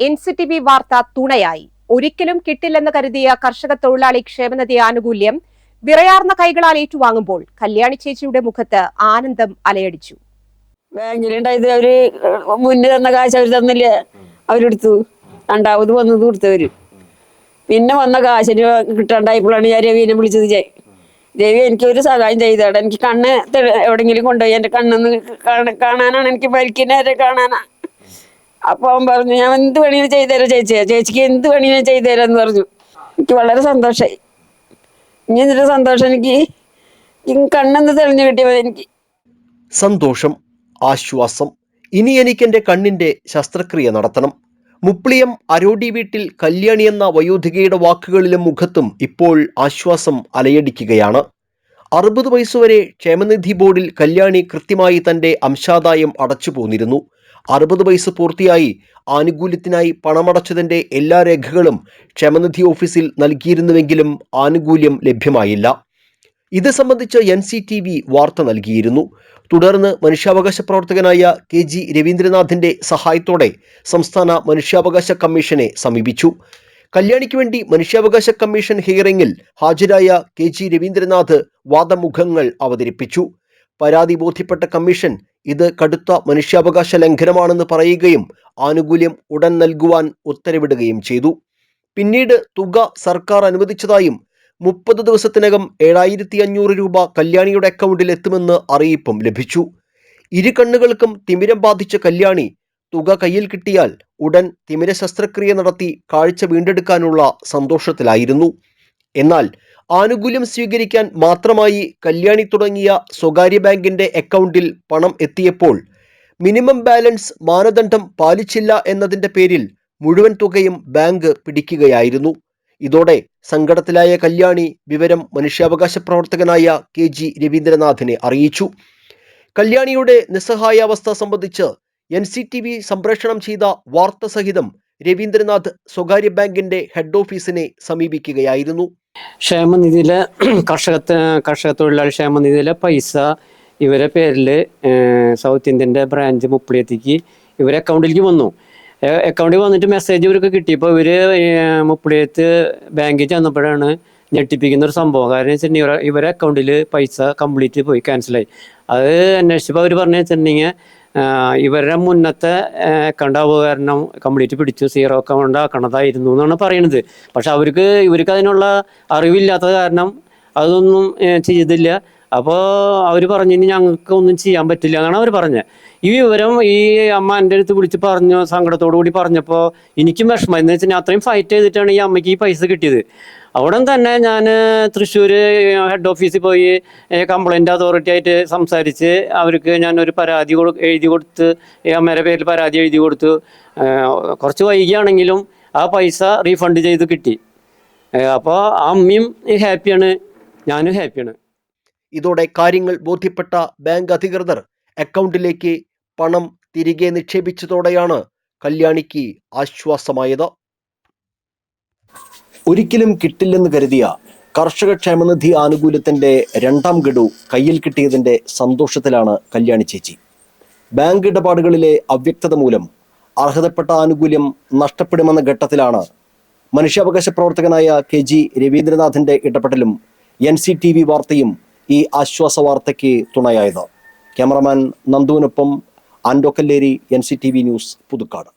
N C T V വാർത്ത തുണയായി. ഒരിക്കലും കിട്ടില്ലെന്ന് കരുതിയ കർഷക തൊഴിലാളി ക്ഷേമനിധി ആനുകൂല്യം വിറയാർന്ന കൈകളാൽ ഏറ്റുവാങ്ങുമ്പോൾ കല്യാണി ചേച്ചിയുടെ മുഖത്ത് ആനന്ദം അലയടിച്ചു. ബാങ്കിലുണ്ടായത് അവർ മുന്നേ തന്ന കാശ് അവർ തന്നില്ല? അവരെടുത്തു. രണ്ടാമത് വന്നത് കൊടുത്തവര്. പിന്നെ വന്ന കാശിന് കിട്ടാണ്ടായപ്പോഴാണ് ഞാൻ രവീനെ വിളിച്ചത് ജയ്. രവി എനിക്ക് ഒരു സഹായം ചെയ്തേടാ. എനിക്ക് കണ്ണ് എവിടെങ്കിലും കൊണ്ടുപോയി. എന്റെ കണ്ണെന്ന് കാണാനാണ്. എനിക്ക് പരിക്കിനെ കാണാനാ അപ്പൊ അവൻ പറഞ്ഞു ഞാൻ എന്ത് പണിയും ചെയ്തുതരാം ചേച്ചിയെ? ചേച്ചിക്ക് എന്ത് പണിയും ചെയ്തുതരാന്ന് പറഞ്ഞു. എനിക്ക് വളരെ സന്തോഷമായി ഇനി എന്നിട്ട് സന്തോഷം? എനിക്ക് കണ്ണെന്ന് തെളിഞ്ഞു കിട്ടിയത് എനിക്ക്. സന്തോഷം ആശ്വാസം. ഇനി എനിക്ക് എന്റെ കണ്ണിന്റെ ശസ്ത്രക്രിയ നടത്തണം. മുപ്ലിയം അരോടി വീട്ടിൽ കല്യാണി എന്ന വയോധികയുടെ വാക്കുകളിലും മുഖത്തും ഇപ്പോൾ ആശ്വാസം അലയടിക്കുകയാണ്. അറുപത് വയസ്സുവരെ ക്ഷേമനിധി ബോർഡിൽ കല്യാണി കൃത്യമായി തന്റെ അംശാദായം അടച്ചു പോന്നിരുന്നു അറുപത് വയസ്സ് പൂർത്തിയായി ആനുകൂല്യത്തിനായി പണമടച്ചതിന്റെ എല്ലാ രേഖകളും ക്ഷേമനിധി ഓഫീസിൽ നൽകിയിരുന്നുവെങ്കിലും ആനുകൂല്യം ലഭ്യമായില്ല. ഇത് സംബന്ധിച്ച് എൻ സി ടി വി വാർത്ത നൽകിയിരുന്നു. തുടർന്ന് മനുഷ്യാവകാശ പ്രവർത്തകനായ കെ ജി രവീന്ദ്രനാഥിന്റെ സഹായത്തോടെ സംസ്ഥാന മനുഷ്യാവകാശ കമ്മീഷനെ സമീപിച്ചു. കല്യാണിക്ക് വേണ്ടി മനുഷ്യാവകാശ കമ്മീഷൻ ഹിയറിംഗിൽ ഹാജരായ കെ ജി രവീന്ദ്രനാഥ് വാദമുഖങ്ങൾ അവതരിപ്പിച്ചു. പരാതി ബോധ്യപ്പെട്ട കമ്മീഷൻ ഇത് കടുത്ത മനുഷ്യാവകാശ ലംഘനമാണെന്ന് പറയുകയും ആനുകൂല്യം ഉടൻ നൽകുവാൻ ഉത്തരവിടുകയും ചെയ്തു. പിന്നീട് തുക സർക്കാർ അനുവദിച്ചതായും മുപ്പത് ദിവസത്തിനകം ഏഴായിരത്തി അഞ്ഞൂറ് രൂപ കല്യാണിയുടെ അക്കൗണ്ടിൽ എത്തുമെന്ന് അറിയിപ്പും ലഭിച്ചു. ഇരു കണ്ണുകൾക്കും തിമിരം ബാധിച്ച കല്യാണി തുക കയ്യിൽ കിട്ടിയാൽ ഉടൻ തിമിര ശസ്ത്രക്രിയ നടത്തി കാഴ്ച വീണ്ടെടുക്കാനുള്ള സന്തോഷത്തിലായിരുന്നു. എന്നാൽ ആനുകൂല്യം സ്വീകരിക്കാൻ മാത്രമായി കല്യാണി തുടങ്ങിയ സ്വകാര്യ ബാങ്കിന്റെ അക്കൗണ്ടിൽ പണം എത്തിയപ്പോൾ മിനിമം ബാലൻസ് മാനദണ്ഡം പാലിച്ചില്ല എന്നതിന്റെ പേരിൽ മുഴുവൻ തുകയും ബാങ്ക് പിടിക്കുകയായിരുന്നു. ഇതോടെ സങ്കടത്തിലായ കല്യാണി വിവരം മനുഷ്യാവകാശ പ്രവർത്തകനായ കെ ജി രവീന്ദ്രനാഥിനെ അറിയിച്ചു. കല്യാണിയുടെ നിസ്സഹായാവസ്ഥ സംബന്ധിച്ച് എൻ സി ടി വി സംപ്രേഷണം ചെയ്ത വാർത്ത സഹിതം രവീന്ദ്രനാഥ് സ്വകാര്യ ബാങ്കിന്റെ ഹെഡ് ഓഫീസിനെ സമീപിക്കുകയായിരുന്നു. ക്ഷേമനിധിയിലെ കർഷക കർഷക തൊഴിലാളി ക്ഷേമനിധിയിലെ പൈസ ഇവരെ പേരിൽ സൗത്ത് ഇന്ത്യന്റെ ബ്രാഞ്ച് മുപ്പിളിയത്തേക്ക് ഇവരെ അക്കൗണ്ടിലേക്ക് വന്നു. അക്കൗണ്ടിൽ വന്നിട്ട് മെസ്സേജ് ഇവർക്ക് കിട്ടിയപ്പോൾ ഇവർ മുപ്പിളിയത്ത് ബാങ്കിൽ ചെന്നപ്പോഴാണ് ഞെട്ടിപ്പിക്കുന്ന ഒരു സംഭവം. കാരണം വെച്ചിട്ടുണ്ടെങ്കിൽ ഇവരെ അക്കൗണ്ടിൽ പൈസ കംപ്ലീറ്റ് പോയി ക്യാൻസലായി അത് അന്വേഷിച്ചപ്പോൾ അവർ പറഞ്ഞു വെച്ചിട്ടുണ്ടെങ്കിൽ ഇവരുടെ മുന്നത്തെ അക്കൗണ്ട് കംപ്ലീറ്റ് പിടിച്ചു സീറോ അക്കൗണ്ട് ആക്കണതായിരുന്നു എന്നാണ് പറയുന്നത്. പക്ഷെ അവർക്ക് ഇവർക്ക് അതിനുള്ള അറിവില്ലാത്ത കാരണം അതൊന്നും ചെയ്തില്ല. അപ്പോൾ അവർ പറഞ്ഞു ഇനി ഞങ്ങൾക്ക് ഒന്നും ചെയ്യാൻ പറ്റില്ല എന്നാണ് അവർ പറഞ്ഞത് ഈ വിവരം ഈ അമ്മ എന്റെ അടുത്ത് വിളിച്ച് പറഞ്ഞു സങ്കടത്തോടു കൂടി പറഞ്ഞപ്പോൾ എനിക്കും വിഷമം. എന്ന് വെച്ചാൽ അത്രയും ഫൈറ്റ് ചെയ്തിട്ടാണ് ഈ അമ്മയ്ക്ക് ഈ പൈസ കിട്ടിയത്. അവിടെ തന്നെ ഞാൻ തൃശ്ശൂർ ഹെഡ് ഓഫീസിൽ പോയി കംപ്ലൈന്റ് അതോറിറ്റി ആയിട്ട് സംസാരിച്ച് അവർക്ക് ഞാൻ ഒരു പരാതി കൊടു എഴുതി കൊടുത്ത് ഈ അമ്മയുടെ പേരിൽ പരാതി എഴുതി കൊടുത്തു. കുറച്ച് വൈകിയാണെങ്കിലും ആ പൈസ റീഫണ്ട് ചെയ്ത് കിട്ടി. അപ്പോൾ ആ അമ്മയും ഹാപ്പിയാണ്. ഞാനും ഹാപ്പിയാണ്. ഇതോടെ കാര്യങ്ങൾ ബോധ്യപ്പെട്ട ബാങ്ക് അധികൃതർ അക്കൗണ്ടിലേക്ക് പണം തിരികെ നിക്ഷേപിച്ചതോടെയാണ് കല്യാണിക്ക് ആശ്വാസമായത്. ഒരിക്കലും കിട്ടില്ലെന്ന് കരുതിയ കർഷക ക്ഷേമനിധി ആനുകൂല്യത്തിന്റെ രണ്ടാം ഗഡു കയ്യിൽ കിട്ടിയതിന്റെ സന്തോഷത്തിലാണ് കല്യാണി ചേച്ചി. ബാങ്ക് ഇടപാടുകളിലെ അവ്യക്തത മൂലം അർഹതപ്പെട്ട ആനുകൂല്യം നഷ്ടപ്പെടുമെന്ന ഘട്ടത്തിലാണ് മനുഷ്യാവകാശ പ്രവർത്തകനായ കെ ജി രവീന്ദ്രനാഥിന്റെ ഇടപെടലും എൻ സി ടി വി വാർത്തയും ഈ ആശ്വാസ വാർത്തയ്ക്ക് തുണയായത്. Cameraman നന്ദുവിനൊപ്പം Ando Kalleri N C T V news Puthukkad.